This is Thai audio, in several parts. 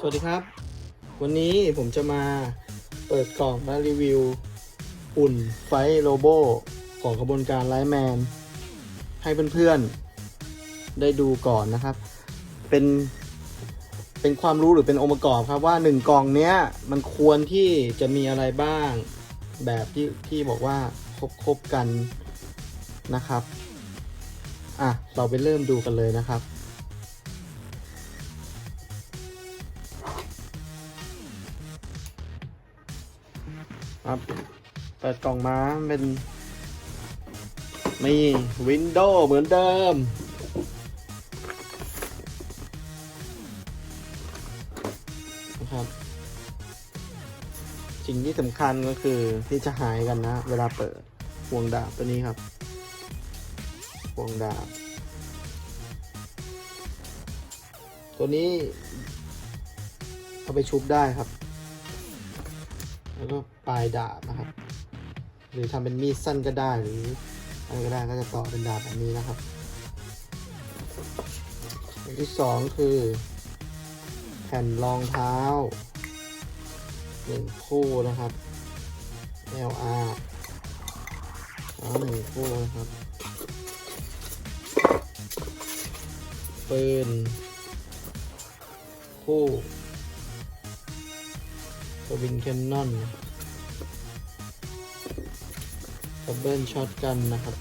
สวัสดีครับ วันนี้ผมจะมาเปิดกล่องและรีวิว อุ่นไฟโลโบของกระบวนการไลแมน ให้เพื่อนๆ ได้ดูก่อนนะครับ เป็น เป็นความรู้หรือเป็นองค์ประกอบครับว่าหนึ่งกล่องเนี้ย มันควรที่จะมีอะไรบ้าง แบบที่ที่บอกว่าครบครบกันนะครับ อะ เราไปเริ่มดูกันเลยนะครับ ครับ เปิดกล่องมาเป็นมีวินโดว์เหมือนเดิม นะครับ สิ่งที่สำคัญก็คือที่จะหายกันนะ เวลาเปิดห่วงดาบตัวนี้ครับห่วงดาบ ตัวนี้เอาไปชุบได้ครับ แล้วก็ปลายดาบนะครับ หรือทำเป็นมีดสั้นก็ได้หรืออะไรก็ได้ก็จะต่อเป็นดาบแบบนี้นะครับอันที่สองคือ แผ่นรองเท้าหนึ่งคู่นะครับ LR แล้วหนึ่งคู่นะครับ ปืน คู่ สวินแคนนอนดับเบิลช็อตกันนะครับ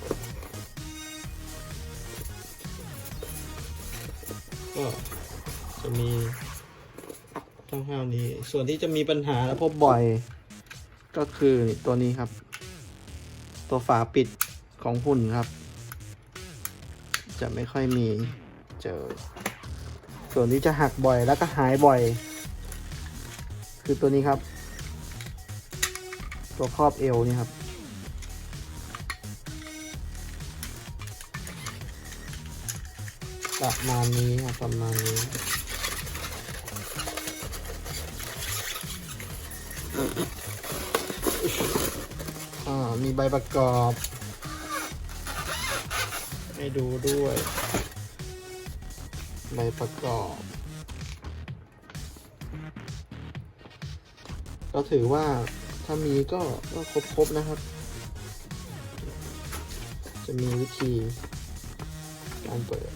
ก็จะมีต้องห้าวนี้ ส่วนที่จะมีปัญหาและพบบ่อย ก็คือตัวนี้ครับ ตัวฝาปิดของหุ่นครับ จะไม่ค่อยมีเจอ ส่วนที่จะหักบ่อยแล้วก็หายบ่อย คือตัวนี้ครับ ตัวครอบเอวนี่ครับ ประมาณนี้ครับประมาณนี้อ่ามีใบประกอบ ให้ดูด้วย ใบประกอบ ก็ถือว่าถ้ามีก็ก็ครบๆนะครับ จะมีวิธีการเปิด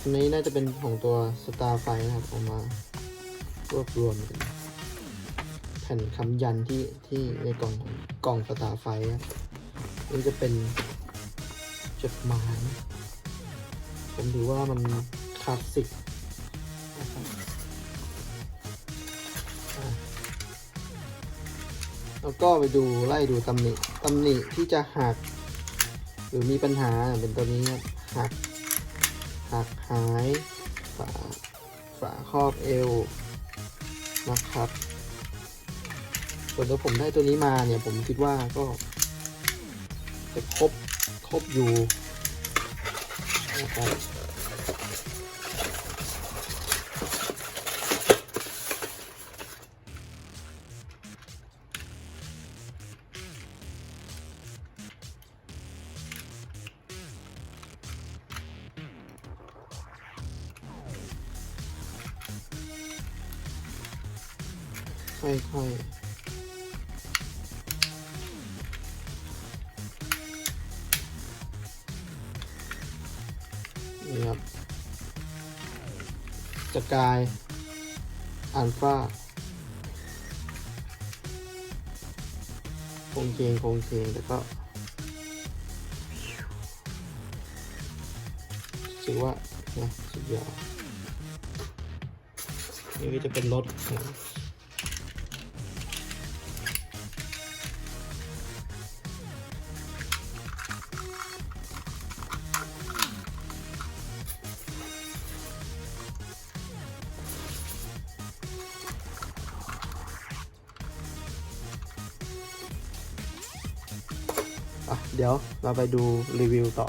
อันนี้น่าจะเป็นของตัว Star f i นะครับเอามารวบรวมกัน แผ่นคำยันที่ที่ในกล่องกล่อง Star f i ครับนี่จะเป็นจดหมายผมถือว่ามันคลาสสิกแล้วก็ไปดูไล่ดูตำหนิตำหนิที่จะหัก หรือมีปัญหาเป็นตัวนี้ครับหักหักหายฝาฝาครอบเอวนะครับ ส่วนตัวผมได้ตัวนี้มาเนี่ยผมคิดว่าก็จะครบครบอยู่นะครับค่อยๆ นี่ครับจะกายอัลฟาคงเคงคงเคงแต่ก็ถือว่านะสุดยอดนี่ก็จะเป็นรถของ อะเดี๋ยวเราไปดูรีวิวต่อ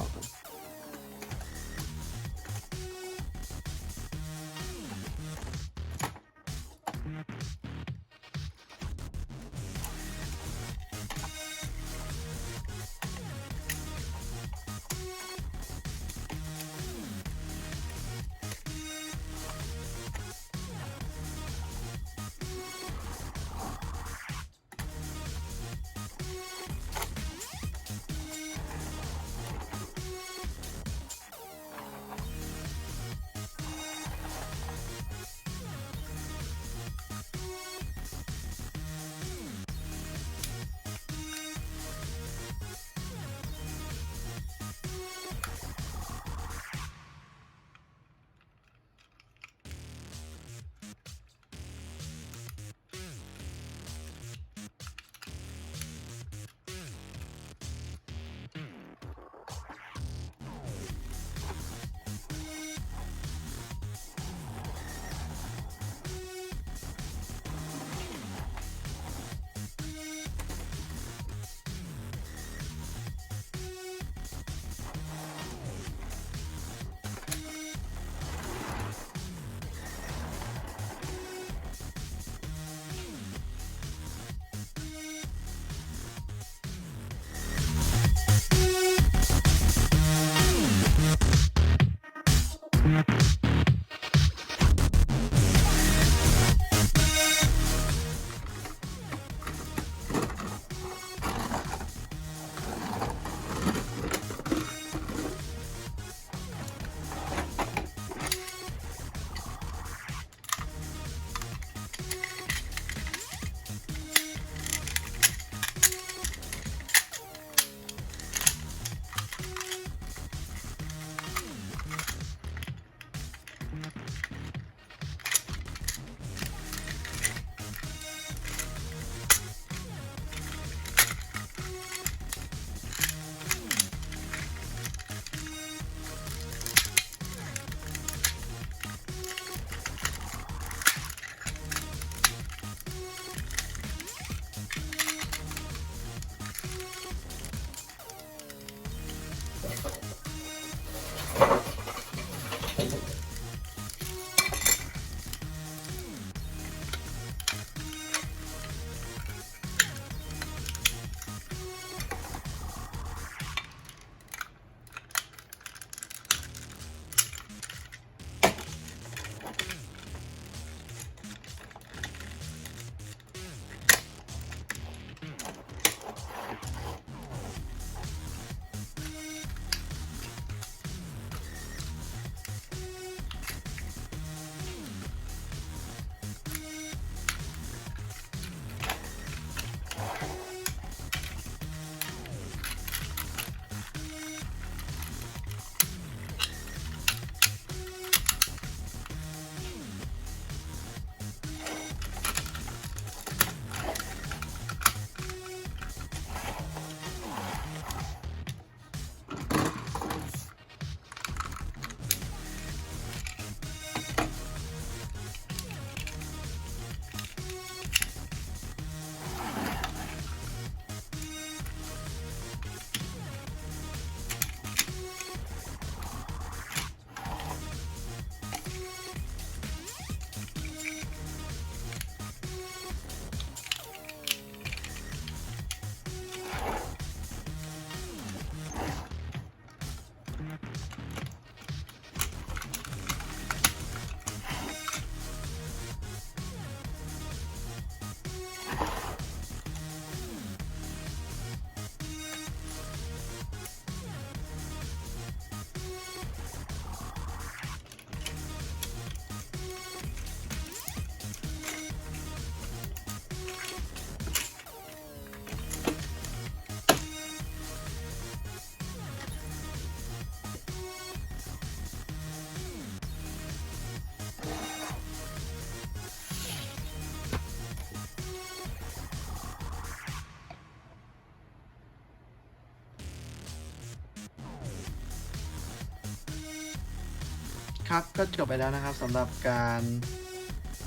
ครับก็จบไปแล้วนะครับสำหรับการ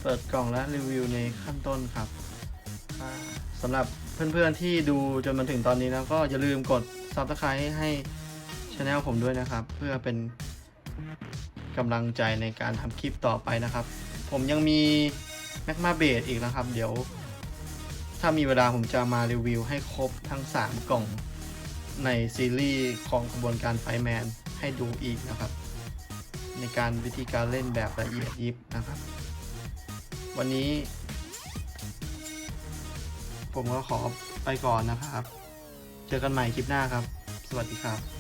เปิดกล่องและรีวิวในขั้นต้นครับสำหรับเพื่อนๆที่ดูจนมาถึงตอนนี้แล้วก็อย่าลืมกด Subscribe ให้ช anel ผมด้วยนะครับ เพื่อเป็นกำลังใจในการทำคลิปต่อไปนะครับ ผมยังมี m a g m a b a s อีกนะครับ เดี๋ยว ถ้ามีเวลาผมจะมารีวิวให้ครบทั้ง 3 กล่องในซีรีส์ของกระบวนการไฟแมนให้ดูอีกนะครับ ในการวิธีการเล่นแบบละเอียดยิบนะครับ วันนี้ ผมก็ขอไปก่อนนะครับ เจอกันใหม่คลิปหน้าครับ สวัสดีครับ